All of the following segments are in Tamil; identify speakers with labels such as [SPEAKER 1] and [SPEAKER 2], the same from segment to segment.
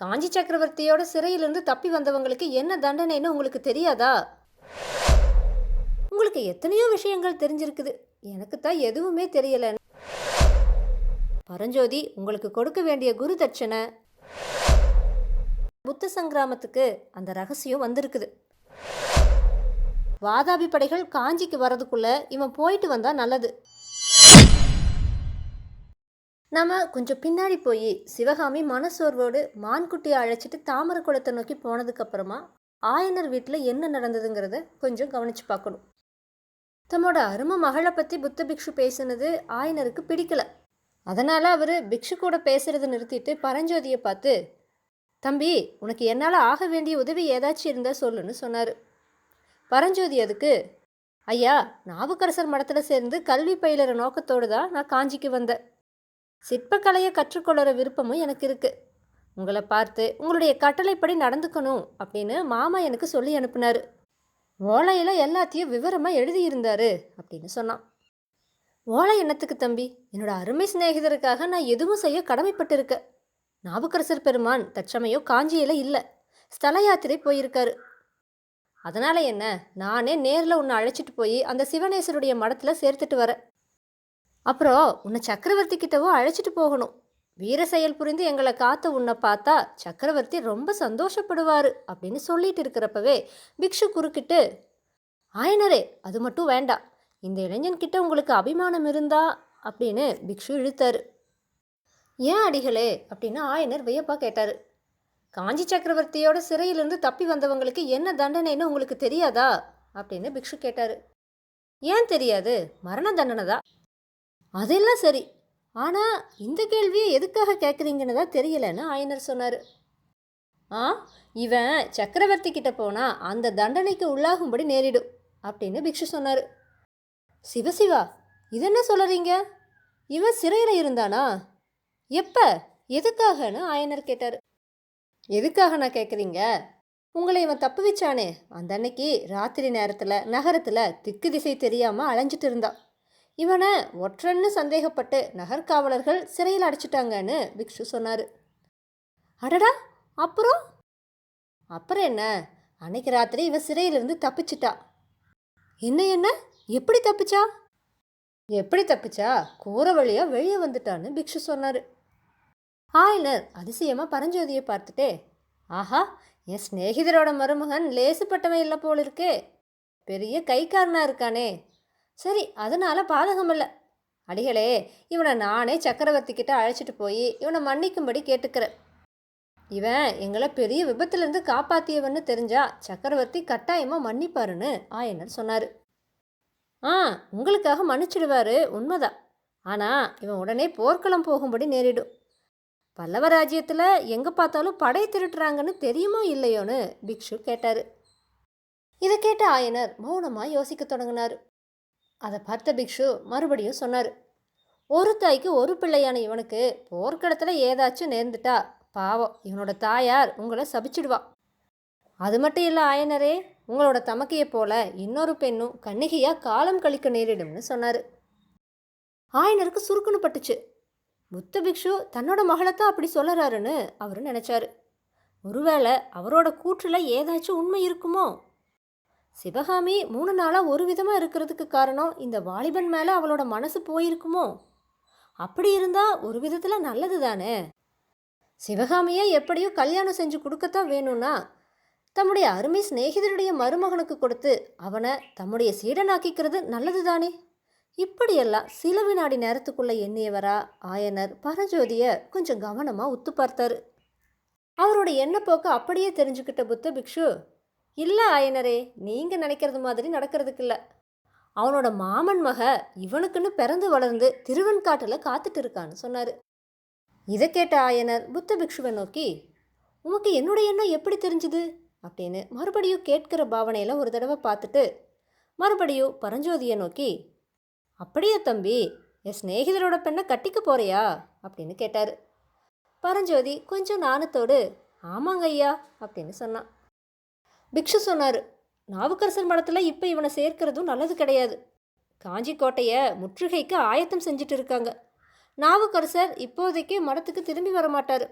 [SPEAKER 1] காஞ்சி சக்கரவர்த்தியோட சிறையிலிருந்து தப்பி வந்தவங்களுக்கு என்ன தண்டனைன்னு உங்களுக்கு தெரியாதா? உங்களுக்கு எத்தனையோ விஷயங்கள் தெரிஞ்சிருக்குது. எனக்கு தான் எதுவுமே தெரியல. பரஞ்சோதி உங்களுக்கு கொடுக்க வேண்டிய குரு தட்சணை. புத்த சங்கிராமத்துக்கு அந்த ரகசியம் வந்திருக்குது. வாதாபி படைகள் காஞ்சிக்கு வரதுக்குள்ள இவன் போயிட்டு வந்தா நல்லது. நம்ம கொஞ்சம் பின்னாடி போய் சிவகாமி மனசோர்வோடு மான்குட்டியை அழைச்சிட்டு தாமரை குளத்தை நோக்கி போனதுக்கப்புறமா ஆயனர் வீட்டில் என்ன நடந்ததுங்கிறத கொஞ்சம் கவனித்து பார்க்கணும். தம்மோட அருமை மகளை பற்றி புத்த பிக்ஷு பேசுனது ஆயனருக்கு பிடிக்கல. அதனால் அவர் பிக்ஷு கூட பேசுறதை நிறுத்திட்டு பரஞ்சோதியை பார்த்து தம்பி உனக்கு என்னால் ஆக வேண்டிய உதவி ஏதாச்சும் இருந்தால் சொல்லுன்னு சொன்னார். பரஞ்சோதி அதுக்கு ஐயா நாவுக்கரசர் மடத்தில் சேர்ந்து கல்வி பயிலுற நோக்கத்தோடு தான் நான் காஞ்சிக்கு வந்தேன். சிற்பக்கலையை கற்றுக்கொள்கிற விருப்பமும் எனக்கு இருக்குது உங்களை பார்த்து உங்களுடைய கட்டளைப்படி நடந்துக்கணும் அப்படின்னு மாமா எனக்கு சொல்லி அனுப்புனார். ஓலையில் எல்லாத்தையும் விவரமாக எழுதியிருந்தாரு அப்படின்னு சொன்னான். ஓலை என்னத்துக்கு தம்பி? என்னோட அருமை சிநேகிதருக்காக நான் எதுவும் செய்ய கடமைப்பட்டிருக்கேன் நாவுக்கரசர் பெருமான் தற்சமயம் காஞ்சியில் இல்லை. ஸ்தல யாத்திரை போயிருக்காரு. அதனால் என்ன? நானே நேரில் உன்னை அழைச்சிட்டு போய் அந்த சிவனேசருடைய மடத்தில் சேர்த்துட்டு வரேன். அப்புறம் உன்னை சக்கரவர்த்தி கிட்டவோ அழைச்சிட்டு போகணும். வீர செயல் புரிந்து எங்களை காத்த உன்னை பார்த்தா சக்கரவர்த்தி ரொம்ப சந்தோஷப்படுவார் அப்படின்னு சொல்லிட்டு இருக்கிறப்பவே பிக்ஷு குறுக்கிட்டு ஆயனரே அது மட்டும் வேண்டாம். இந்த இளைஞன்கிட்ட உங்களுக்கு அபிமானம் இருந்தா? அப்படின்னு பிக்ஷு இழுத்தார். ஏன் அடிகளே? அப்படின்னு ஆயனர் வியப்பா கேட்டார். காஞ்சி சக்கரவர்த்தியோட சிறையிலிருந்து தப்பி வந்தவங்களுக்கு என்ன தண்டனைன்னு உங்களுக்கு தெரியாதா? அப்படின்னு பிக்ஷு கேட்டார். ஏன் தெரியாது? மரண தண்டனை தான். அதெல்லாம் சரி. ஆனால் இந்த கேள்வியை எதுக்காக கேட்குறீங்கன்னு தான் தெரியலன்னு ஆயனர் சொன்னார். ஆ இவன் சக்கரவர்த்தி கிட்ட போனால் அந்த தண்டனைக்கு உள்ளாகும்படி நேரிடும் அப்படின்னு பிக்ஷு சொன்னார். சிவசிவா இது என்ன சொல்கிறீங்க இவன் சிறையில் இருந்தானா? எப்போ? எதுக்காகன்னு ஆயனர் கேட்டார். எதுக்காக நான் கேட்குறீங்க உங்களை இவன் தப்பு வச்சானே. அந்த அன்னைக்கு ராத்திரி நேரத்தில் நகரத்தில் திக்கு திசை தெரியாமல் அலைஞ்சிட்டு இருந்தான். இவனை ஒற்றன்னு சந்தேகப்பட்டு நகர்காவலர்கள் சிறையில் அடைச்சிட்டாங்கன்னு பிக்ஷு சொன்னார். அடடா! அப்புறம்? அப்புறம் என்ன? அன்னைக்கு ராத்திரி இவன் சிறையிலிருந்து தப்பிச்சிட்டா. என்ன என்ன? எப்படி தப்பிச்சா? எப்படி தப்பிச்சா? கூற வழியாக வெளியே வந்துட்டான்னு பிக்ஷு சொன்னார். ஆயினர் அதிசயமாக பரஞ்சோதியை பார்த்துட்டே ஆஹா! என் சிநேகிதரோட மருமகன் லேசுப்பட்டவன் இல்லை போல இருக்கே பெரிய கைக்காரனாக இருக்கானே. சரி அதனால் பாதகம் இல்லை. அடிகளே இவனை நானே சக்கரவர்த்தி கிட்ட அழைச்சிட்டு போய் இவனை மன்னிக்கும்படி கேட்டுக்கிறேன். இவன் எங்களை பெரிய விபத்துலேருந்து காப்பாத்தியவன்னு தெரிஞ்சா சக்கரவர்த்தி கட்டாயமாக மன்னிப்பாருன்னு ஆயனர் சொன்னார். ஆ உங்களுக்காக மன்னிச்சிடுவாரு உண்மைதான். ஆனால் இவன் உடனே போர்க்களம் போகும்படி நேரிடும். பல்லவ ராஜ்யத்தில் எங்கே பார்த்தாலும் படை திருட்டுறாங்கன்னு தெரியுமோ இல்லையோன்னு பிக்ஷு கேட்டார். இதை கேட்ட ஆயனர் மௌனமாக யோசிக்க தொடங்கினார். அதை பார்த்த பிக்ஷு மறுபடியும் சொன்னார் ஒரு தாய்க்கு ஒரு பிள்ளையான இவனுக்கு போர்க்களத்தில் ஏதாச்சும் நேர்ந்துட்டா பாவம் இவனோட தாயார் உங்களை சபிச்சிடுவா. அது மட்டும் இல்லை ஆயனரே உங்களோட தமக்கையை போல இன்னொரு பெண்ணும் கன்னிகையாக காலம் கழிக்க நேரிடும்னு சொன்னார். ஆயனருக்கு சுருக்குன்னு பட்டுச்சு. புத்த பிக்ஷு தன்னோட மகளைத்தான் அப்படி சொல்லறாருன்னு அவர் நினச்சாரு. ஒருவேளை அவரோட கூற்றில் ஏதாச்சும் உண்மை இருக்குமோ? சிவகாமி மூணு நாளாக ஒரு விதமாக இருக்கிறதுக்கு காரணம் இந்த வாலிபன் மேலே அவளோட மனசு போயிருக்குமோ? அப்படி இருந்தால் ஒரு விதத்தில் நல்லது தானே? சிவகாமியை எப்படியோ கல்யாணம் செஞ்சு கொடுக்கத்தான் வேணும்னா தம்முடைய அருமை சிநேகிதருடைய மருமகனுக்கு கொடுத்து அவனை தம்முடைய சீடனாக்கிக்கிறது நல்லது தானே? இப்படியெல்லாம் சில வினாடி நேரத்துக்குள்ளே எண்ணியவரா ஆயனர் பரஞ்சோதியை கொஞ்சம் கவனமாக உத்து பார்த்தாரு. அவரோட எண்ணப்போக்கை அப்படியே தெரிஞ்சுக்கிட்ட புத்த பிக்ஷு இல்லை ஆயனரே நீங்கள் நினைக்கிறது மாதிரி நடக்கிறதுக்கு இல்லை. அவனோட மாமன் மக இவனுக்குன்னு பிறந்து வளர்ந்து திருவெண்காட்டில் காத்துட்டு இருக்கான்னு சொன்னார். இதை கேட்ட ஆயனர் புத்த பிக்ஷுவை நோக்கி உமக்கு என்னுடைய எண்ணம் எப்படி தெரிஞ்சுது? அப்படின்னு மறுபடியும் கேட்கிற பாவனையில் ஒரு தடவை பார்த்துட்டு மறுபடியும் பரஞ்சோதியை நோக்கி அப்படியே தம்பி என் சிநேகிதரோட பெண்ணை கட்டிக்க போறியா? அப்படின்னு கேட்டார். பரஞ்சோதி கொஞ்சம் நாணத்தோடு ஆமாங்க ஐயா அப்படின்னு சொன்னான். பிக்ஷு சொன்னார் நாவுக்கரசர் மடத்தில் இப்போ இவனை சேர்க்கிறதும் நல்லது கிடையாது. காஞ்சி கோட்டையை முற்றுகைக்கு ஆயத்தம் செஞ்சுட்டு இருக்காங்க. நாவுக்கரசர் இப்போதைக்கு மடத்துக்கு திரும்பி வர மாட்டார்.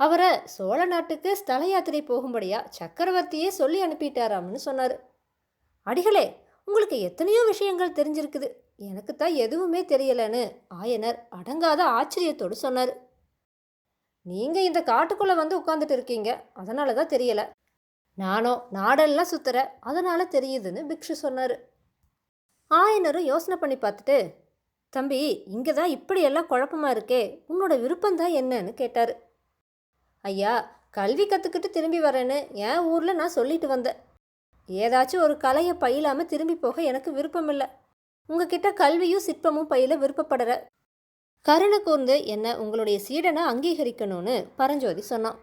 [SPEAKER 1] அவரை சோழ நாட்டுக்கு ஸ்தல யாத்திரை போகும்படியா சக்கரவர்த்தியே சொல்லி அனுப்பிட்டாராம்னு சொன்னார். அடிகளே உங்களுக்கு எத்தனையோ விஷயங்கள் தெரிஞ்சிருக்குது. எனக்கு தான் எதுவுமே தெரியலன்னு ஆயனர் அடங்காத ஆச்சரியத்தோடு சொன்னார். நீங்கள் இந்த காட்டுக்குள்ளே வந்து உட்காந்துட்டு இருக்கீங்க. அதனால தான் தெரியலை. நானோ நாடெல்லாம் சுத்துற. அதனால தெரியுதுன்னு பிக்ஷு சொன்னார். ஆயனரும் யோசனை பண்ணி பார்த்துட்டு தம்பி இங்கே தான் இப்படியெல்லாம் குழப்பமா இருக்கே. உன்னோட விருப்பம் தான் என்னன்னு கேட்டார். ஐயா கல்வி கற்றுக்கிட்டு திரும்பி வரேன்னு என் ஊரில் நான் சொல்லிட்டு வந்தேன். ஏதாச்சும் ஒரு கலையை பயிலாமல் திரும்பி போக எனக்கு விருப்பம் இல்லை உங்ககிட்ட கல்வியும் சிற்பமும் பயில விருப்பப்படுற. கருணை கூர்ந்து என்ன உங்களுடைய சீடனை அங்கீகரிக்கணும்னு பரஞ்சோதி சொன்னான்.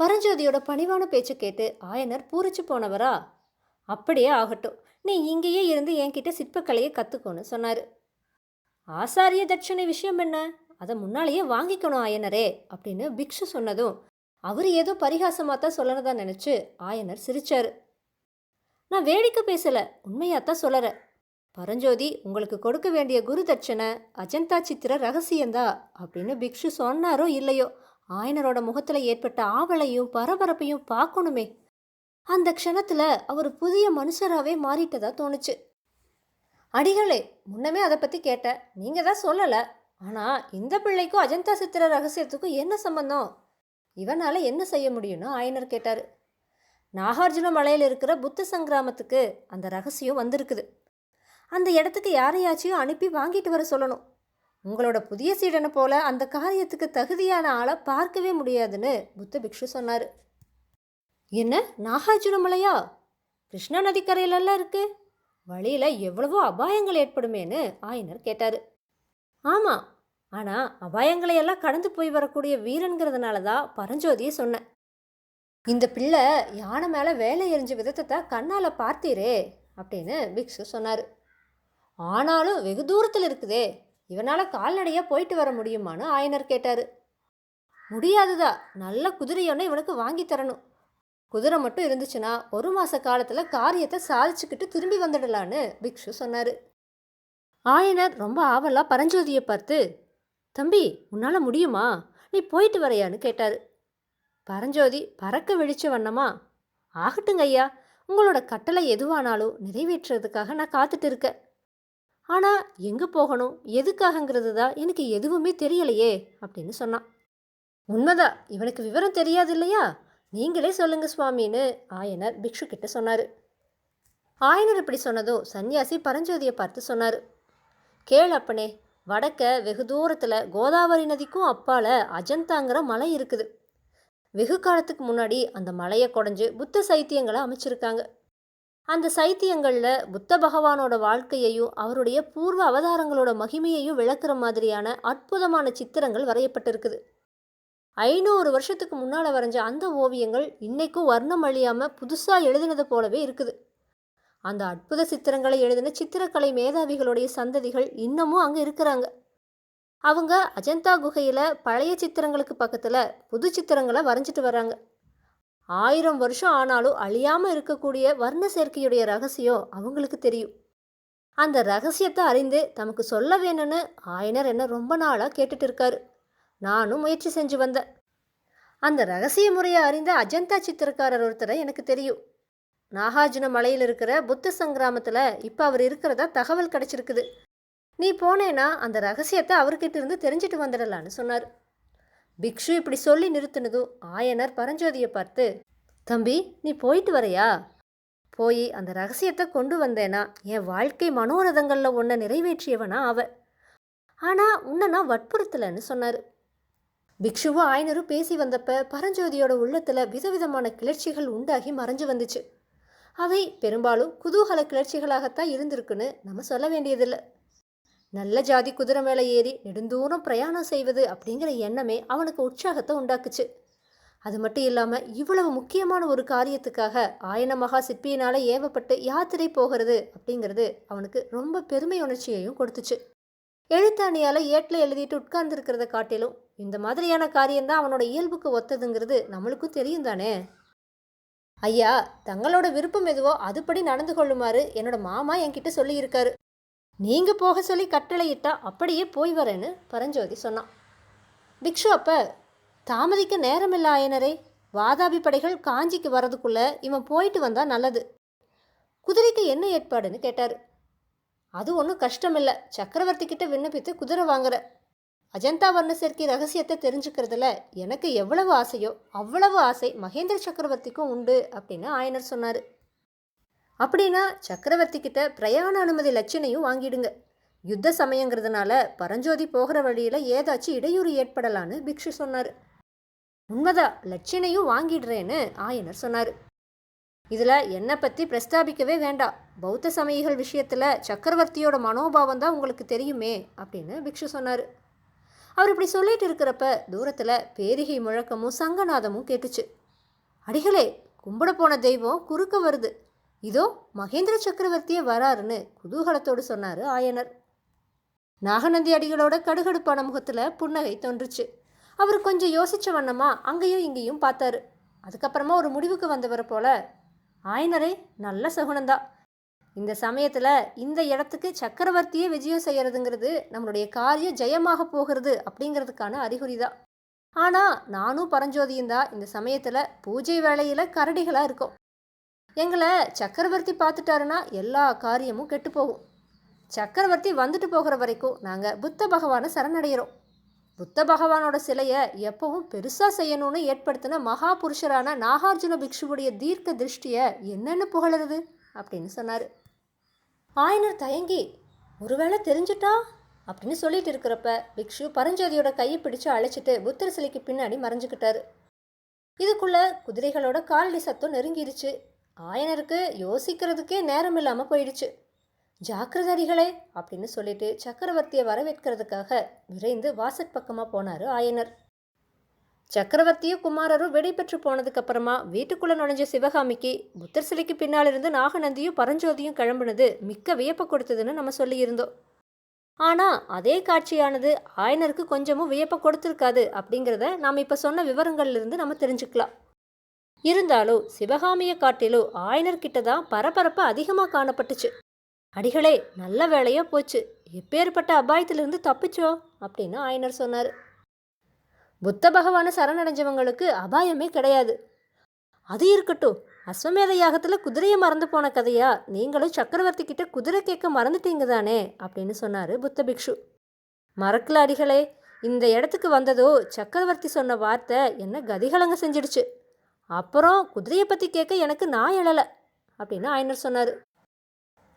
[SPEAKER 1] பரஞ்சோதியோட பணிவான பேச்சு கேட்டு ஆயனர் பூரிச்சு போனவரா? அப்படியே ஆகட்டும். நீ இங்கேயே இருந்து என்கிட்ட சிற்பக்கலையை கற்றுக்கோன்னு சொன்னார். ஆசாரிய தட்சணை விஷயம் என்ன? அதை முன்னாலேயே வாங்கிக்கணும் ஆயனரே அப்படின்னு பிக்ஷு சொன்னதும் அவர் ஏதோ பரிகாசமாக தான் சொல்லறதா நினச்சி ஆயனர் சிரிச்சார். நான் வேடிக்கை பேசலை உண்மையாத்தான் சொல்லற பரஞ்சோதி உங்களுக்கு கொடுக்க வேண்டிய குரு தட்சணை அஜந்தா சித்திர ரகசியந்தா அப்படின்னு பிக்ஷு சொன்னாரோ இல்லையோ? ஆயனரோட முகத்தில் ஏற்பட்ட ஆவலையும் பரபரப்பையும் பார்க்கணுமே. அந்த க்ஷணத்துல அவர் புதிய மனுஷராகவே மாறிட்டதா தோணுச்சு. அடிகளே முன்னமே அதை பற்றி கேட்டேன் நீங்கள் தான் சொல்லலை. ஆனால் இந்த பிள்ளைக்கும் அஜந்தா சித்திர ரகசியத்துக்கும் என்ன சம்பந்தம்? இவனால் என்ன செய்ய முடியும்னு ஆயனர் கேட்டார். நாகார்ஜுன மலையில் இருக்கிற புத்த சங்கிராமத்துக்கு அந்த ரகசியம் வந்திருக்குது. அந்த இடத்துக்கு யாரையாச்சும் அனுப்பி வாங்கிட்டு வர சொல்லணும். உங்களோட புதிய சீடனை போல அந்த காரியத்துக்கு தகுதியான ஆளை பார்க்கவே முடியாதுன்னு புத்த பிக்ஷு சொன்னார். என்ன நாகார்ஜுன மலையா? கிருஷ்ணா நதிக்கரையிலெல்லாம் இருக்கு? வழியில் எவ்வளவோ அபாயங்கள் ஏற்படுமேன்னு ஆயனர் கேட்டார். ஆமாம் ஆனால் அபாயங்களை எல்லாம் கடந்து போய் வரக்கூடிய வீரன்கிறதுனால தான் பரஞ்சோதியை சொன்னேன். இந்த பிள்ளை யானை மேலே வேலை எறிஞ்ச விதத்தை தான் கண்ணால் பார்த்தீரே அப்படின்னு பிக்ஷு சொன்னார். ஆனாலும் வெகு தூரத்தில் இருக்குதே இவனால் கால்நடையாக போயிட்டு வர முடியுமான்னு ஆயனர் கேட்டார். முடியாதுதா நல்ல குதிரையொன்னு இவனுக்கு வாங்கி தரணும். குதிரை மட்டும் இருந்துச்சுன்னா ஒரு மாத காலத்தில் காரியத்தை சாதிச்சுக்கிட்டு திரும்பி வந்துடலான்னு பிக்ஷு சொன்னார். ஆயனர் ரொம்ப ஆவலாக பரஞ்சோதியை பார்த்து தம்பி உன்னால் முடியுமா? நீ போயிட்டு வரையான்னு கேட்டார். பரஞ்சோதி பறக்க வெளிச்ச வண்ணமா ஆகட்டுங்க ஐயா உங்களோட கட்டளை எதுவானாலும் நிறைவேற்றுறதுக்காக நான் காத்துட்டு இருக்கேன். ஆனால் எங்கே போகணும்? எதுக்காகங்கிறது தான் எனக்கு எதுவுமே தெரியலையே அப்படின்னு சொன்னான். உண்மைதான் இவனுக்கு விவரம் தெரியாது இல்லையா? நீங்களே சொல்லுங்க சுவாமின்னு ஆயனர் பிக்ஷு கிட்ட சொன்னார். ஆயனர் இப்படி சொன்னதும் சன்னியாசி பரஞ்சோதியை பார்த்து சொன்னார். கேள் அப்பனே வடக்க வெகு தூரத்தில் கோதாவரி நதிக்கும் அப்பால அஜந்தாங்கிற மலை இருக்குது. வெகு காலத்துக்கு முன்னாடி அந்த மலையை குடஞ்சு புத்த சைத்தியங்களை அமைச்சிருக்காங்க. அந்த சைத்தியங்களில் புத்த பகவானோட வாழ்க்கையையும் அவருடைய பூர்வ அவதாரங்களோட மகிமையையும் விளக்குற மாதிரியான அற்புதமான சித்திரங்கள் வரையப்பட்டிருக்குது. ஐநூறு வருஷத்துக்கு முன்னால் வரைஞ்ச அந்த ஓவியங்கள் இன்றைக்கும் வர்ணம் அழியாமல் புதுசாக எழுதினது போலவே இருக்குது. அந்த அற்புத சித்திரங்களை எழுதின சித்திரக்கலை மேதாவிகளுடைய சந்ததிகள் இன்னமும் அங்கே இருக்கிறாங்க. அவங்க அஜந்தா குகையில் பழைய சித்திரங்களுக்கு பக்கத்தில் புது சித்திரங்களை வரைஞ்சிட்டு வராங்க ஆயிரம் வருஷம் ஆனாலும் அழியாமல் இருக்கக்கூடிய வர்ண சேர்க்கையுடைய ரகசியம் அவங்களுக்கு தெரியும். அந்த ரகசியத்தை அறிந்து தமக்கு சொல்ல வேணும்னு ஆயனர் என்ன ரொம்ப நாளாக கேட்டுட்டு இருக்காரு. நானும் முயற்சி செஞ்சு வந்தேன். அந்த ரகசிய முறையை அறிந்த அஜந்தா சித்திரக்காரர் ஒருத்தரை எனக்கு தெரியும். நாகார்ஜுன மலையில் இருக்கிற புத்த சங்கிராமத்தில் இப்போ அவர் இருக்கிறதா தகவல் கிடச்சிருக்குது. நீ போனேன்னா அந்த ரகசியத்தை அவர்கிட்ட இருந்து தெரிஞ்சிட்டு வந்துடலான்னு சொன்னார். பிக்ஷு இப்படி சொல்லி நிறுத்தினதும் ஆயனர் பரஞ்சோதியை பார்த்து தம்பி நீ போயிட்டு வரையா? போய் அந்த ரகசியத்தை கொண்டு வந்தேனா? என் வாழ்க்கை மனோரதங்களில் ஒன்றை நிறைவேற்றியவனா அவ. ஆனால் உன்னை நான் வற்புறுத்தலைன்னு சொன்னார். பிக்ஷுவும் ஆயனரும் பேசி வந்தப்ப பரஞ்சோதியோட உள்ளத்தில் விதவிதமான கிளர்ச்சிகள் உண்டாகி மறைஞ்சு வந்துச்சு. அவை பெரும்பாலும் குதூகல கிளர்ச்சிகளாகத்தான் இருந்திருக்குன்னு நம்ம சொல்ல வேண்டியதில்லை. நல்ல ஜாதி குதிரை மேலே ஏறி நெடுந்தூரம் பிரயாணம் செய்வது அப்படிங்கிற எண்ணமே அவனுக்கு உற்சாகத்தை உண்டாக்குச்சு. அது மட்டும் இல்லாமல் இவ்வளவு முக்கியமான ஒரு காரியத்துக்காக ஆயன மகா சிற்பியினால் ஏவப்பட்டு யாத்திரை போகிறது அப்படிங்கிறது அவனுக்கு ரொம்ப பெருமை உணர்ச்சியையும் கொடுத்துச்சு. எழுத்தாணியால் ஏட்டில் எழுதிட்டு உட்கார்ந்துருக்கிறத காட்டிலும் இந்த மாதிரியான காரியம்தான் அவனோட இயல்புக்கு ஒத்ததுங்கிறது நம்மளுக்கும் தெரியும் தானே? ஐயா தங்களோட விருப்பம் எதுவோ அதுபடி நடந்து கொள்ளுமாறு என்னோட மாமா என்கிட்ட சொல்லியிருக்காரு. நீங்கள் போக சொல்லி கட்டளையிட்டா அப்படியே போய் வரேன்னு பரஞ்சோதி சொன்னான். பிக்ஷு அப்ப தாமதிக்க நேரமில்ல ஆயனரே வாதாபி படைகள் காஞ்சிக்கு வரதுக்குள்ளே இவன் போயிட்டு வந்தால் நல்லது. குதிரைக்கு என்ன ஏற்பாடுன்னு கேட்டார். அது ஒன்றும் கஷ்டமில்லை. சக்கரவர்த்தி கிட்ட விண்ணப்பித்து குதிரை வாங்குற. அஜந்தா வர்ண சேர்க்கை ரகசியத்தை தெரிஞ்சுக்கிறதுல எனக்கு எவ்வளவு ஆசையோ அவ்வளவு ஆசை மகேந்திர சக்கரவர்த்திக்கும் உண்டு அப்படின்னு ஆயனர் சொன்னார். அப்படின்னா சக்கரவர்த்தி கிட்ட பிரயாண அனுமதி லட்சணையும் வாங்கிடுங்க. யுத்த சமயங்கிறதுனால பரஞ்சோதி போகிற வழியில் ஏதாச்சும் இடையூறு ஏற்படலான்னு பிக்ஷு சொன்னார். உண்மைதா லட்சணையும் வாங்கிடுறேன்னு ஆயனர் சொன்னார். இதில் என்னை பற்றி பிரஸ்தாபிக்கவே வேண்டாம். பௌத்த சமயிகள் விஷயத்தில் சக்கரவர்த்தியோட மனோபாவம் தான் உங்களுக்கு தெரியுமே அப்படின்னு பிக்ஷு சொன்னார். அவர் இப்படி சொல்லிட்டு இருக்கிறப்ப தூரத்தில் பேரிகை முழக்கமும் சங்கநாதமும் கேட்டுச்சு. அடிகளே கும்பிட போன தெய்வம் குறுக்க வருது. இதோ மகேந்திர சக்கரவர்த்தியே வராருன்னு குதூகலத்தோடு சொன்னார் ஆயனர். நாகநந்தி அடிகளோட கடுகடுப்பான முகத்தில் புன்னகை தோன்றுச்சு. அவர் கொஞ்சம் யோசித்த வண்ணமா அங்கேயும் இங்கேயும் பார்த்தாரு. அதுக்கப்புறமா ஒரு முடிவுக்கு வந்தவரை போல ஆயனரே நல்ல சகுனந்தா. இந்த சமயத்தில் இந்த இடத்துக்கு சக்கரவர்த்தியே விஜயம் செய்கிறதுங்கிறது நம்மளுடைய காரியம் ஜெயமாக போகிறது அப்படிங்கிறதுக்கான அறிகுறி தான் ஆனால் நானும் பரஞ்சோதியும் தான் இந்த சமயத்தில் பூஜை வேளையில் கரடிகளாக இருக்கும். எங்களை சக்கரவர்த்தி பார்த்துட்டாருன்னா எல்லா காரியமும் கெட்டு போகும். சக்கரவர்த்தி வந்துட்டு போகிற வரைக்கும் நாங்கள் புத்த பகவானை சரணடைகிறோம் புத்த பகவானோட சிலையை எப்பவும் பெருசாக செய்யணும்னு ஏற்படுத்தின மகா புருஷரான நாகார்ஜுன பிக்ஷுவுடைய தீர்க்க திருஷ்டியை என்னென்னு புகழறது? அப்படின்னு சொன்னார். ஆயனர் தயங்கி ஒருவேளை தெரிஞ்சுட்டா? அப்படின்னு சொல்லிட்டு இருக்கிறப்ப பிக்ஷு பரஞ்சோதியோட கையை பிடிச்சு அழைச்சிட்டு புத்தர் சிலைக்கு பின்னாடி மறைஞ்சுக்கிட்டாரு. இதுக்குள்ள குதிரைகளோட காலடி சத்தம் நெருங்கிருச்சு. ஆயனருக்கு யோசிக்கிறதுக்கே நேரம் இல்லாமல் போயிடுச்சு. ஜாக்கிரதரிகளே அப்படின்னு சொல்லிட்டு சக்கரவர்த்தியை வரவேற்கிறதுக்காக விரைந்து வாசற் பக்கமாக போனார் ஆயனர். சக்கரவர்த்தியும் குமாரரும் வெடி பெற்று வீட்டுக்குள்ளே நுழைஞ்ச சிவகாமிக்கு புத்தர் சிலைக்கு பின்னால் இருந்து நாகநந்தியும் பரஞ்சோதியும் கிளம்புனது மிக்க வியப்பை கொடுத்ததுன்னு நம்ம சொல்லியிருந்தோம். ஆனால் அதே காட்சியானது ஆயனருக்கு கொஞ்சமும் வியப்பை கொடுத்துருக்காது அப்படிங்கிறத நாம் இப்போ சொன்ன விவரங்கள்லேருந்து நம்ம தெரிஞ்சுக்கலாம். இருந்தாலும் சிவகாமியை காட்டிலும் ஆயனர்கிட்ட தான் பரபரப்பு அதிகமாக காணப்பட்டுச்சு. அடிகளே நல்ல வேலையாக போச்சு. எப்பேற்பட்ட அபாயத்திலிருந்து தப்பிச்சோ? அப்படின்னு ஆயனர் சொன்னார். புத்த பகவான சரணடைஞ்சவங்களுக்கு அபாயமே கிடையாது. அது இருக்கட்டும். அஸ்வமேத யாகத்தில் குதிரையை மறந்து போன கதையா? நீங்களும் சக்கரவர்த்தி கிட்ட குதிரை கேட்க மறந்துட்டீங்க தானே? அப்படின்னு சொன்னார் புத்த பிக்ஷு. மறக்கல அடிகளே. இந்த இடத்துக்கு வந்ததோ சக்கரவர்த்தி சொன்ன வார்த்தை என்ன கதிகலங்க செஞ்சிடுச்சு. அப்புறம் குதிரையை பற்றி கேட்க எனக்கு நான் எழலை அப்படின்னு ஆயனர் சொன்னார்.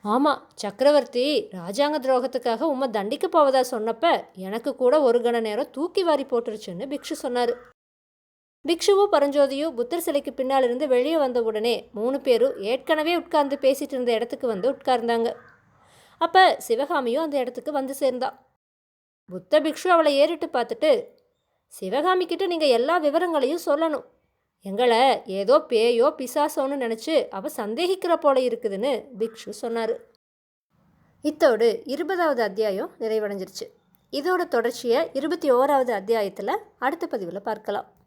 [SPEAKER 1] ஆமாம் சக்கரவர்த்தி ராஜாங்க துரோகத்துக்காக உம்மை தண்டிக்க போவதா சொன்னப்ப எனக்கு கூட ஒரு கண நேரம் தூக்கி வாரி போட்டுருச்சுன்னு பிக்ஷு சொன்னார். பிக்ஷுவும் பரஞ்சோதியும் புத்தர் சிலைக்கு பின்னால் இருந்து வெளியே வந்த உடனே மூணு பேரும் ஏற்கனவே உட்கார்ந்து பேசிட்டு இருந்த இடத்துக்கு வந்து உட்கார்ந்தாங்க. அப்போ சிவகாமியும் அந்த இடத்துக்கு வந்து சேர்ந்தா. புத்த பிக்ஷு அவளை ஏறிட்டு பார்த்துட்டு சிவகாமி கிட்ட நீங்கள் எல்லா விவரங்களையும் சொல்லணும். எங்களை ஏதோ பேயோ பிசாசோன்னு நினச்சி அவள் சந்தேகிக்கிற போல இருக்குதுன்னு பிக்ஷு சொன்னார். இத்தோடு இருபதாவது அத்தியாயம் நிறைவடைஞ்சிருச்சு. இதோட தொடர்ச்சியை இருபத்தி ஓராவது அத்தியாயத்தில் அடுத்த பதிவில் பார்க்கலாம்.